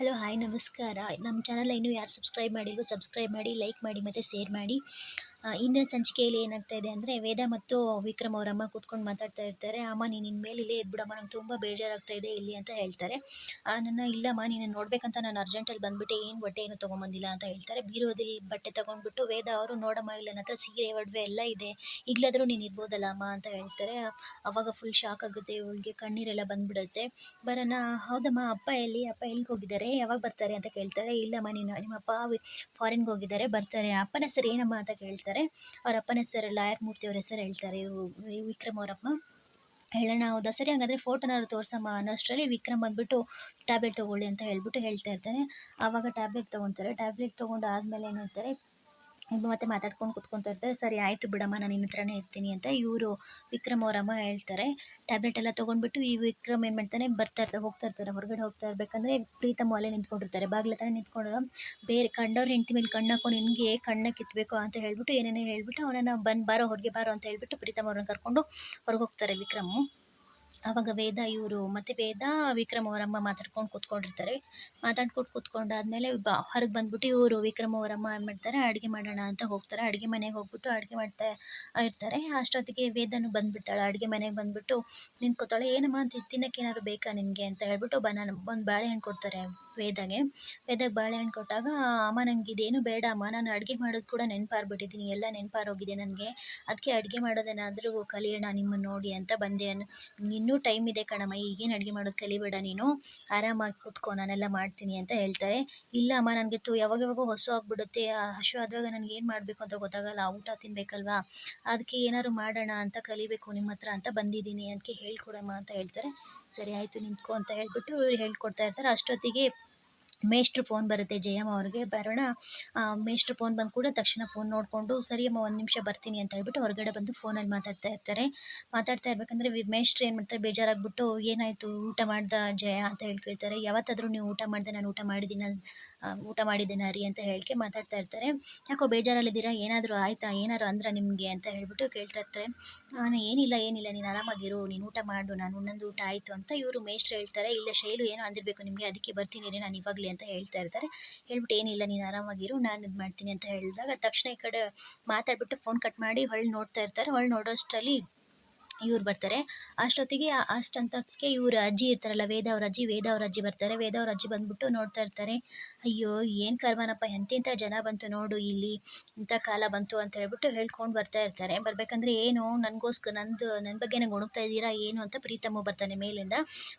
Hello, hi, ನಮಸ್ಕಾರ. ನಮ್ಮ channel ಇನ್ನೂ ಯಾರು ಸಬ್ಸ್ಕ್ರೈಬ್ ಮಾಡಿಲ್ವೋ ಸಬ್ಸ್ಕ್ರೈಬ್ ಮಾಡಿ ಲೈಕ್ ಮಾಡಿ, ಮತ್ತು ಶೇರ್ ಮಾಡಿ. ಇಂದಿನ ಸಂಚಿಕೆಯಲ್ಲಿ ಏನಾಗ್ತಾ ಇದೆ ಅಂದರೆ ವೇದ ಮತ್ತು ವಿಕ್ರಮ್ ಅವರಮ್ಮ ಕೂತ್ಕೊಂಡು ಮಾತಾಡ್ತಾ ಇರ್ತಾರೆ, ಅಮ್ಮ, ನೀನು ಇನ್ಮೇಲೆ ಇಲ್ಲೇ ಇದ್ಬಿಡಮ್ಮ, ನಂಗೆ ತುಂಬ ಬೇಜಾರಾಗ್ತಾ ಇದೆ ಇಲ್ಲಿ ಅಂತ ಹೇಳ್ತಾರೆ. ನನ್ನ ಇಲ್ಲಮ್ಮ, ನೀನು ನೋಡ್ಬೇಕಂತ ನಾನು ಅರ್ಜೆಂಟಲ್ಲಿ ಬಂದ್ಬಿಟ್ಟೆ, ಏನು ಬಟ್ಟೆ ಏನು ತೊಗೊಂಬಂದಿಲ್ಲ ಅಂತ ಹೇಳ್ತಾರೆ. ಬೀರೋದಿ ಬಟ್ಟೆ ತೊಗೊಂಡ್ಬಿಟ್ಟು, ವೇದ ಅವರು, ನೋಡಮ್ಮ ಇಲ್ಲ ನನ್ನ ಹತ್ರ ಸೀರೆ, ಒಡವೆ ಎಲ್ಲ ಇದೆ, ಈಗಲಾದರೂ ನೀನು ಇರ್ಬೋದಲ್ಲ ಅಮ್ಮ ಅಂತ ಹೇಳ್ತಾರೆ. ಅವಾಗ ಫುಲ್ ಶಾಕ್ ಆಗುತ್ತೆ, ಇವಳಿಗೆ ಕಣ್ಣೀರೆಲ್ಲ ಬಂದ್ಬಿಡುತ್ತೆ. ಬರೋಣ ಹೌದಮ್ಮ, ಅಪ್ಪ ಎಲ್ಲಿ, ಅಪ್ಪ ಎಲ್ಲಿಗೆ ಹೋಗಿದ್ದಾರೆ, ಯಾವಾಗ ಬರ್ತಾರೆ? ಅಂತ ಕೇಳ್ತಾರೆ. ಇಲ್ಲಮ್ಮ, ನೀನು ನಿಮ್ಮ ಅಪ್ಪ ಫಾರಿನ್ಗೆ ಹೋಗಿದ್ದಾರೆ, ಬರ್ತಾರೆ, ಅಪ್ಪನ ಹೆಸರು ಏನಮ್ಮ? ಅಂತ ಕೇಳ್ತಾರೆ. ಅವ್ರ ಅಪ್ಪನ ಹೆಸರು, ಲಾಯರ್ ಮೂರ್ತಿ ಅವ್ರ ಹೆಸರು ಹೇಳ್ತಾರೆ. ಇವರು ವಿಕ್ರಮ್ ಅವರಪ್ಪ. ಹೇಳೋಣ, ಹೌದಾ? ಸರಿ, ಹಾಗಾದರೆ ಫೋಟೋನಾದ್ರು ತೋರ್ಸಮ್ಮ. ಅನ್ನೋಷ್ಟರಲ್ಲಿ ವಿಕ್ರಮ್ ಬಂದ್ಬಿಟ್ಟು ಟ್ಯಾಬ್ಲೆಟ್ ತೊಗೊಳ್ಳಿ ಅಂತ ಹೇಳ್ಬಿಟ್ಟು ಹೇಳ್ತಾ ಇರ್ತಾನೆ. ಆವಾಗ ಟ್ಯಾಬ್ಲೆಟ್ ತೊಗೊತಾರೆ ಟ್ಯಾಬ್ಲೆಟ್ ತೊಗೊಂಡು ಆದಮೇಲೆ ಏನು ಹೇಳ್ತಾರೆ? ಇಬ್ಬರು ಮತ್ತೆ ಮಾತಾಡ್ಕೊಂಡು ಕುತ್ಕೊತಾ ಇರ್ತಾರೆ, ಸರಿ ಆಯಿತು ಬಿಡಮ್ಮ, ನಾನು ನಿನ್ನ ಹತ್ರನೇ ಇರ್ತೀನಿ ಅಂತ ಇವರು ವಿಕ್ರಮ್ ಅವರಮ್ಮ ಹೇಳ್ತಾರೆ. ಟ್ಯಾಬ್ಲೆಟ್ ಎಲ್ಲ ತೊಗೊಂಡ್ಬಿಟ್ಟು ಈ ವಿಕ್ರಮ್ ಏನು ಮಾಡ್ತಾನೆ, ಬರ್ತಾ ಇರ್ತಾರೆ ಹೋಗ್ತಾ ಇರ್ತಾರೆ ಹೊರಗಡೆ ಹೋಗ್ತಾ ಇರ್ಬೇಕಂದ್ರೆ ಪ್ರೀತಮ್ ಅಲ್ಲೇ ನಿಂತ್ಕೊಂಡಿರ್ತಾರೆ. ಬಾಗಿಲ ಹತ್ರ ನಿಂತ್ಕೊಂಡು, ಬೇರೆ ಕಂಡವ್ರ ಹೆಂಡತಿ ಮೇಲೆ ಕಣ್ಣು ಹಾಕೊಂಡು ನಿನಗೆ ಕಣ್ಣ ಕಿತ್ಬೇಕು ಅಂತ ಹೇಳ್ಬಿಟ್ಟು, ಏನೇನೋ ಹೇಳ್ಬಿಟ್ಟು, ಅವನನ್ನು ಬಂದು ಬಾರೋ, ಹೊರಗೆ ಬಾರೋ ಅಂತ ಹೇಳ್ಬಿಟ್ಟು ಪ್ರೀತಮ್ ಅವ್ರನ್ನ ಕರ್ಕೊಂಡು ಹೊರಗೆ ಹೋಗ್ತಾರೆ ವಿಕ್ರಮ್. ಆವಾಗ ವೇದ ಇವರು ಮತ್ತೆ ವೇದ ವಿಕ್ರಮ್ ಅವರಮ್ಮ ಮಾತಾಡ್ಕೊಂಡು ಕೂತ್ಕೊಂಡಿರ್ತಾರೆ. ಮಾತಾಡ್ಕೊಂಡು ಕೂತ್ಕೊಂಡಾದ್ಮೇಲೆ ಹೊರಗೆ ಬಂದ್ಬಿಟ್ಟು ಇವರು ವಿಕ್ರಮ್ ಅವರಮ್ಮ ಏನು ಮಾಡ್ತಾರೆ, ಅಡುಗೆ ಮಾಡೋಣ ಅಂತ ಹೋಗ್ತಾರೆ. ಅಡುಗೆ ಮನೆಗೆ ಹೋಗ್ಬಿಟ್ಟು ಅಡುಗೆ ಮಾಡ್ತಾ ಇರ್ತಾರೆ. ಅಷ್ಟೊತ್ತಿಗೆ ವೇದನು ಬಂದ್ಬಿಡ್ತಾಳೆ. ಅಡುಗೆ ಮನೆಗೆ ಬಂದ್ಬಿಟ್ಟು, ನಿಂತ್ಕೋತಾಳೆ. ಏನಮ್ಮ ಅಂತ ತಿನ್ನಕ್ಕೆ ಏನಾದ್ರು ಬೇಕಾ ನಿನಗೆ? ಅಂತ ಹೇಳ್ಬಿಟ್ಟು ಬನಾನ, ಒಂದು ಬಾಳೆಹಣ್ಣು ಕೊಡ್ತಾರೆ. ವೇದಗೆ. ವೇದಕ್ಕೆ ಬಾಳೆಹಣ್ಣು ಕೊಟ್ಟಾಗ, ಅಮ್ಮ ನನಗೆ ಇದೇನು ಬೇಡ, ಅಮ್ಮ, ನಾನು ಅಡುಗೆ ಮಾಡೋದು ಕೂಡ ನೆನಪಾರ್ಬಿಟ್ಟಿದ್ದೀನಿ ಎಲ್ಲ ನೆನಪಾರೋಗಿದೆ ನನಗೆ. ಅದಕ್ಕೆ ಅಡುಗೆ ಮಾಡೋದೇನಾದರೂ ಕಲಿಯೋಣ, ನಿಮ್ಮನ್ನು ನೋಡಿ ಅಂತ ಬಂದೆ ಇನ್ನೂ ಟೈಮ್ ಇದೆ ಕಣಮ್ಮ, ಈಗೇನು ಅಡುಗೆ ಮಾಡೋದು ಕಲಿಬೇಡ ನೀನು. ಆರಾಮಾಗಿ ಕೂತ್ಕೊ, ನಾನೆಲ್ಲ ಮಾಡ್ತೀನಿ ಅಂತ ಹೇಳ್ತಾರೆ. ಇಲ್ಲ ಅಮ್ಮ, ನನಗೆ ತು ಯಾವಾಗ ಯಾವಾಗೋ ಹಸು ಆಗ್ಬಿಡುತ್ತೆ. ಹಸು ಆದಾಗ ನನಗೆ ಏನು ಮಾಡಬೇಕು ಅಂತ ಗೊತ್ತಾಗಲ್ಲ ಊಟ ತಿನ್ನಬೇಕಲ್ವಾ ಅದಕ್ಕೆ ಏನಾದ್ರು ಮಾಡೋಣ ಅಂತ ಕಲಿಬೇಕು ನಿಮ್ಮ ಹತ್ರ ಅಂತ ಬಂದಿದ್ದೀನಿ ಅದಕ್ಕೆ ಹೇಳ್ಕೊಡಮ್ಮ ಅಂತ ಹೇಳ್ತಾರೆ. ಸರಿ ಆಯಿತು ನಿಂತ್ಕೊ ಅಂತ ಹೇಳ್ಬಿಟ್ಟು ಇವ್ರು ಹೇಳ್ಕೊಡ್ತಾ ಇರ್ತಾರೆ. ಅಷ್ಟೊತ್ತಿಗೆ ಮೇಷ್ಟ್ರು ಫೋನ್ ಬರುತ್ತೆ ಜಯಮ್ಮ ಅವ್ರಿಗೆ, ಬರೋಣ. ಮೇಷ್ಟ್ರು ಫೋನ್ ಬಂದ ಕೂಡ ತಕ್ಷಣ ಫೋನ್ ನೋಡಿಕೊಂಡು ಸರಿ ಅಮ್ಮ ಒಂದು ನಿಮಿಷ ಬರ್ತೀನಿ ಅಂತ ಹೇಳ್ಬಿಟ್ಟು ಹೊರಗಡೆ ಬಂದು ಫೋನಲ್ಲಿ ಮಾತಾಡ್ತಾ ಇರ್ತಾರೆ. ಮಾತಾಡ್ತಾ ಇರ್ಬೇಕಂದ್ರೆ ಮೇಷ್ಟ್ರು ಏನು ಮಾಡ್ತಾರೆ, ಬೇಜಾರಾಗ್ಬಿಟ್ಟು ಏನಾಯಿತು ಊಟ ಮಾಡ್ದ ಜಯ ಅಂತ ಹೇಳಿ ಕೇಳ್ತಾರೆ ಯಾವತ್ತಾದರೂ ನೀವು ಊಟ ಮಾಡಿದೆ, ನಾನು ಊಟ ಮಾಡಿದ್ದೀನ ಊಟ ಮಾಡಿದ್ದೇನೆ ರೀ ಅಂತ ಹೇಳಿಕೆ ಮಾತಾಡ್ತಾ ಇರ್ತಾರೆ. ಯಾಕೋ ಬೇಜಾರಲ್ಲಿದ್ದೀರಾ, ಏನಾದರೂ ಆಯಿತಾ, ಏನಾದ್ರು ಅಂದ್ರೆ ನಿಮಗೆ ಅಂತ ಹೇಳ್ಬಿಟ್ಟು ಕೇಳ್ತಾ ಇರ್ತಾರೆ. ನಾನು ಏನಿಲ್ಲ ಏನಿಲ್ಲ, ನೀನು ಆರಾಮಾಗಿರು, ನೀನು ಊಟ ಮಾಡು, ನಾನು ನಂದು ಊಟ ಆಯಿತು ಅಂತ ಇವರು ಮೇಷ್ಟ್ರು ಹೇಳ್ತಾರೆ. ಇಲ್ಲ ಶೈಲು, ಏನೋ ಅಂದಿರಬೇಕು ನಿಮಗೆ, ಅದಕ್ಕೆ ಬರ್ತೀನಿ ರೀ, ನಾನು ಇವಾಗಲೇ ಅಂತ ಹೇಳ್ತಾ ಇರ್ತಾರೆ. ಹೇಳ್ಬಿಟ್ಟು ಏನಿಲ್ಲ, ನೀನು ಆರಾಮಾಗಿರು, ನಾನು ಇದು ಮಾಡ್ತೀನಿ ಅಂತ ಹೇಳಿದಾಗ ತಕ್ಷಣ ಈ ಕಡೆ ಮಾತಾಡ್ಬಿಟ್ಟು ಫೋನ್ ಕಟ್ ಮಾಡಿ ಹೊಳ್ಳಿ ನೋಡ್ತಾ ಇರ್ತಾರೆ. ಹೊಳ್ಳಿ ನೋಡೋಷ್ಟರಲ್ಲಿ ಇವ್ರು ಬರ್ತಾರೆ. ಅಷ್ಟೊತ್ತಿಗೆ ಅಷ್ಟಂತಕ್ಕೆ ಇವ್ರ ಅಜ್ಜಿ ಇರ್ತಾರಲ್ಲ ವೇದ ಅವ್ರ ಅಜ್ಜಿ ವೇದ ಅವ್ರ ಅಜ್ಜಿ ಬರ್ತಾರೆ. ವೇದ ಅವ್ರ ಅಜ್ಜಿ ಬಂದ್ಬಿಟ್ಟು ನೋಡ್ತಾ ಇರ್ತಾರೆ. ಅಯ್ಯೋ, ಏನು ಕರ್ಮನಪ್ಪ, ಎಂತೆಂಥ ಜನ ಬಂತು ನೋಡು ಇಲ್ಲಿ, ಇಂಥ ಕಾಲ ಬಂತು ಅಂತ ಹೇಳ್ಬಿಟ್ಟು ಹೇಳ್ಕೊಂಡು ಬರ್ತಾ ಇರ್ತಾರೆ. ಬರ್ಬೇಕಂದ್ರೆ ಏನು, ನನಗೋಸ್ಕರ ನಂದು ನನ್ನ ಬಗ್ಗೆ ನಂಗೆ ಇದ್ದೀರಾ, ಏನು ಅಂತ ಪ್ರೀತಮ್ಮ ಬರ್ತಾನೆ ಮೇಲಿಂದ.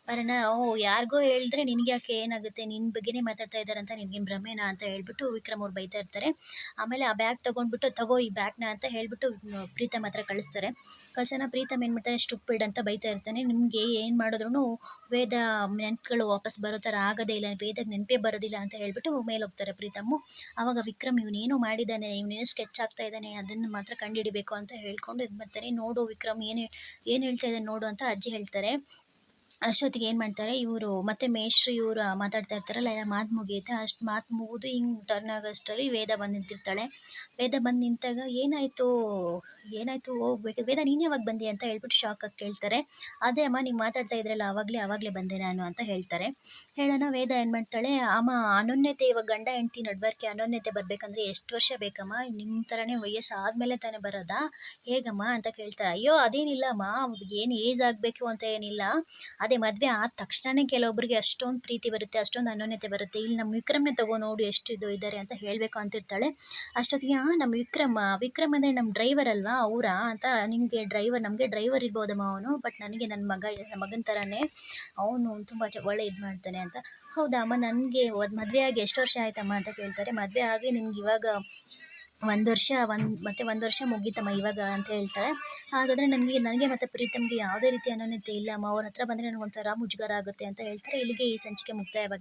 ಬರೋಣ ಓ, ಯಾರಿಗೋ ಹೇಳಿದ್ರೆ ನಿನಗೆ ಯಾಕೆ ಏನಾಗುತ್ತೆ? ನಿನ್ನ ಬಗ್ಗೆನೇ ಮಾತಾಡ್ತಾ ಇದ್ದಾರೆ ಅಂತ ನಿನಗೇನು ಭ್ರಮೆನಾ ಅಂತ ಹೇಳ್ಬಿಟ್ಟು ವಿಕ್ರಮ್ ಅವ್ರು ಬೈತಾ ಇರ್ತಾರೆ. ಆಮೇಲೆ ಆ ಬ್ಯಾಗ್ ತೊಗೊಂಡ್ಬಿಟ್ಟು, ತಗೋ ಈ ಬ್ಯಾಗ್ನ ಅಂತ ಹೇಳ್ಬಿಟ್ಟು, ಪ್ರೀತಮ್ ಹತ್ರ ಕಳಿಸ್ತಾರೆ. ಕಳ್ಸೋಣ, ಪ್ರೀತಮ್ ಏನು ಮಾಡ್ತಾನೆ ಸ್ಟುಪಿಡ್ ಅಂತ ಬೈತಾ ಇರ್ತಾನೆ. ನಿಮಗೆ ಏನು ಮಾಡಿದ್ರು ವೇದ ನೆನಪುಗಳು ವಾಪಸ್ ಬರೋ ಥರ ಆಗೋದೇ ಇಲ್ಲ ವೇದಕ್ಕೆ ನೆನಪೇ ಬರೋದಿಲ್ಲ ಅಂತ ಹೇಳ್ಬಿಟ್ಟು ಮೇಲೆ ಹೋಗ್ತಾರೆ ಪ್ರೀತಮ್ಮು. ಆವಾಗ ವಿಕ್ರಮ್ ಇವನೇನು ಮಾಡಿದ್ದಾನೆ ಇವನೇನು ಸ್ಕೆಚ್ ಆಗ್ತಾ ಇದ್ದಾನೆ ಅದನ್ನು ಮಾತ್ರ ಕಂಡುಹಿಡಿಬೇಕು ಅಂತ ಹೇಳ್ಕೊಂಡು ಇದು ಮಾಡ್ತಾನೆ ನೋಡು ವಿಕ್ರಮ್, ಏನು ಏನು ಹೇಳ್ತಾ ಇದ್ದಾನೆ ನೋಡು ಅಂತ ಅಜ್ಜಿ ಹೇಳ್ತಾರೆ. ಅಷ್ಟೊತ್ತಿಗೆ ಏನು ಮಾಡ್ತಾರೆ, ಇವರು ಮತ್ತೆ ಮೇಷ್ಟ್ರು ಇವರು ಮಾತಾಡ್ತಾ ಇರ್ತಾರಲ್ಲ, ಎಲ್ಲ ಮಾತು ಮುಗಿಯುತ್ತೆ. ಅಷ್ಟು ಮಾತು ಮುಗಿದು ಹಿಂಗೆ ಟರ್ನ್ ಆಗೋಷ್ಟರಲ್ಲಿ ವೇದ ಬಂದು ನಿಂತಿರ್ತಾಳೆ. ವೇದ ಬಂದು ನಿಂತಾಗ ಏನಾಯಿತು ಏನಾಯಿತು ಹೋಗ್ಬೇಕು ವೇದ ನೀನು ಯಾವಾಗ ಬಂದಿ ಅಂತ ಹೇಳ್ಬಿಟ್ಟು ಶಾಕ್ ಆಗಿ ಕೇಳ್ತಾರೆ. ಅದೇ ಅಮ್ಮ, ನೀವು ಮಾತಾಡ್ತಾ ಇದ್ರಲ್ಲ ಆವಾಗಲೇ ಆವಾಗಲೇ ಬಂದೆ ನಾನು ಅಂತ ಹೇಳ್ತಾರೆ. ಹೇಳೋಣ, ವೇದ ಏನು ಮಾಡ್ತಾಳೆ, ಅಮ್ಮ, ಅನನ್ಯತೆ, ಇವಾಗ ಗಂಡ, ಹೆಂಡತಿ ನಡ್ಬಾರ್ಕೆ ಅನನ್ಯತೆ ಬರಬೇಕಂದ್ರೆ ಎಷ್ಟು ವರ್ಷ ಬೇಕಮ್ಮ? ನಿಮ್ಮ ಥರನೇ ವಯಸ್ಸು ಆದಮೇಲೆ ತಾನೇ ಬರೋದಾ? ಹೇಗಮ್ಮ ಅಂತ ಕೇಳ್ತಾರೆ. ಅಯ್ಯೋ ಅದೇನಿಲ್ಲ ಅಮ್ಮ ಏನು ಏಜ್ ಆಗಬೇಕು ಅಂತ ಏನಿಲ್ಲ. ಮದುವೆ ಆದ ತಕ್ಷಣನೇ ಕೆಲವೊಬ್ಬರಿಗೆ ಅಷ್ಟೊಂದು ಪ್ರೀತಿ ಬರುತ್ತೆ, ಅಷ್ಟೊಂದು ಅನ್ಯೋನ್ಯತೆ ಬರುತ್ತೆ. ಇಲ್ಲಿ ನಮ್ಮ ವಿಕ್ರಮ್ನೇ ತಗೋ ನೋಡು ಎಷ್ಟು ಇದು ಇದ್ದಾರೆ ಅಂತ ಹೇಳಬೇಕು ಅಂತಿರ್ತಾಳೆ. ಅಷ್ಟೊತ್ತಿಗೆ ನಮ್ಮ ವಿಕ್ರಮ, ವಿಕ್ರಮ್ ಅಂದರೆ ನಮ್ಮ ಡ್ರೈವರ್ ಅಲ್ವಾ, ಅವರಾ? ಅಂತ ನಿಮಗೆ ಡ್ರೈವರ್ ನಮಗೆ ಡ್ರೈವರ್ ಇರ್ಬೋದಮ್ಮ ಅವನು ಬಟ್ ನನಗೆ ನನ್ನ ಮಗ ಮಗನ ಥರನೇ ಅವನು ತುಂಬ ಚ, ಒಳ್ಳೆ ಇದು ಮಾಡ್ತಾನೆ ಅಂತ. ಹೌದಾ ಅಮ್ಮ, ನನಗೆ ಮದುವೆ ಆಗಿ ಎಷ್ಟು ವರ್ಷ ಆಯ್ತಮ್ಮ? ಅಂತ ಕೇಳ್ತಾರೆ. ಮದುವೆ ಆಗಿ ನಿಮ್ಗೆ ಇವಾಗ ಒಂದು ವರ್ಷ ಒಂದು, ಮತ್ತೆ ಒಂದು ವರ್ಷ ಮುಗೀತಮ್ಮ ಇವಾಗ ಅಂತ ಹೇಳ್ತಾರೆ. ಹಾಗಾದರೆ ನನಗೆ ನನಗೆ ಮತ್ತು ಪ್ರೀತಮ್ಗೆ ಯಾವುದೇ ರೀತಿ ಅನನ್ಯತೆ ಇಲ್ಲ. ಅಮ್ಮ ಅವ್ರ ಹತ್ರ ಬಂದರೆ ನನಗೆ ಒಂಥರ ಮುಜುಗರ ಆಗುತ್ತೆ ಅಂತ ಹೇಳ್ತಾರೆ. ಇಲ್ಲಿಗೆ ಈ ಸಂಚಿಕೆ ಮುಕ್ತಾಯವಾಗಿದೆ